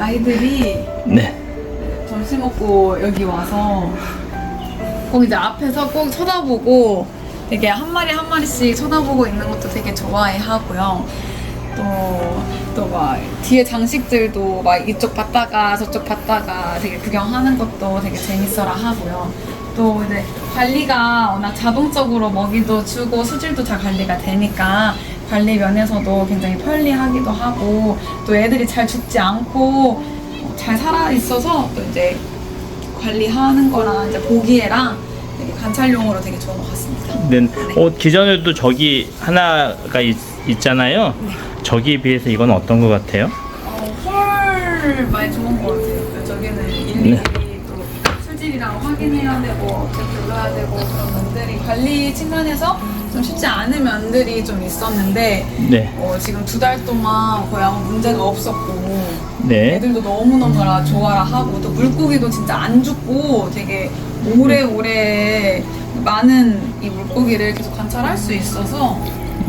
아이들이 네. 점심 먹고 여기 와서 꼭 이제 앞에서 꼭 쳐다보고 되게 한 마리 한 마리씩 쳐다보고 있는 것도 되게 좋아해 하고요. 또 또 막 뒤에 장식들도 막 이쪽 봤다가 저쪽 봤다가 되게 구경하는 것도 되게 재밌어라 하고요. 또 이제 관리가 워낙 자동적으로 먹이도 주고 수질도 잘 관리가 되니까 관리 면에서도 굉장히 편리하기도 하고 또 애들이 잘 죽지 않고 어, 잘 살아 있어서 또 이제 관리하는 거랑 이제 보기에랑 되게 관찰용으로 되게 좋은 것 같습니다. 네. 어, 기존에도 저기 하나가 있, 있잖아요. 저기에 비해서 이건 어떤 것 같아요? 어, 펄 많이 좋은 것 같아요. 저기는 일일이 네. 또 수질이랑 확인해야 되고 어떻게 불러야 되고 그런 면들이 관리 측면에서 좀 쉽지 않은 면들이 좀 있었는데 네. 어, 지금 두 달 동안 거의 아무 문제가 없었고 네. 애들도 너무너무 다 좋아라 하고 또 물고기도 진짜 안 죽고 되게 오래오래 많은 이 물고기를 계속 관찰할 수 있어서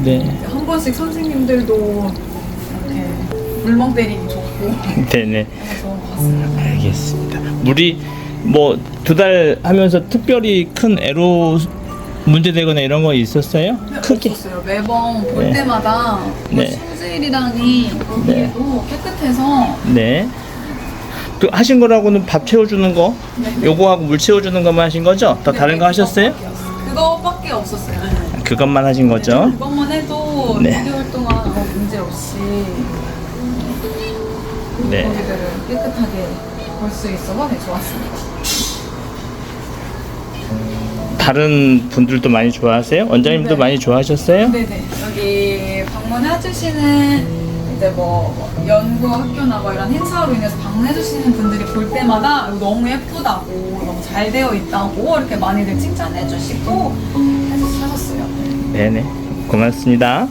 네. 한 번씩 선생님들도 이렇게 물멍 때리기 좋고 네네. 해서 좋은 것 같습니다. 알겠습니다. 물이 뭐 두 달 하면서 특별히 큰 애로 문제되거나 이런 거 있었어요? 크게. 없었어요. 매번 볼 네. 때마다 네. 수질이랑이 보기에도 깨끗해서 네. 그 하신 거라고는 밥 채워주는 거, 네. 요거하고 물 채워주는 것만 하신 거죠? 더 다른 거 하셨어요? 그거밖에 없었어요. 그것만 하신 거죠? 네, 그것만 해도 네. 6개월 동안 아무 문제 없이 네. 고기들을 깨끗하게 볼 수 있어서 네, 좋았습니다. 다른 분들도 많이 좋아하세요? 원장님도 네. 많이 좋아하셨어요? 네네 여기 방문해주시는 이제 뭐 연구 학교나 뭐 이런 행사로 인해서 방문해주시는 분들이 볼 때마다 너무 예쁘다고 너무 잘 되어 있다고 이렇게 많이들 칭찬해주시고 해주셨어요. 네네. 고맙습니다.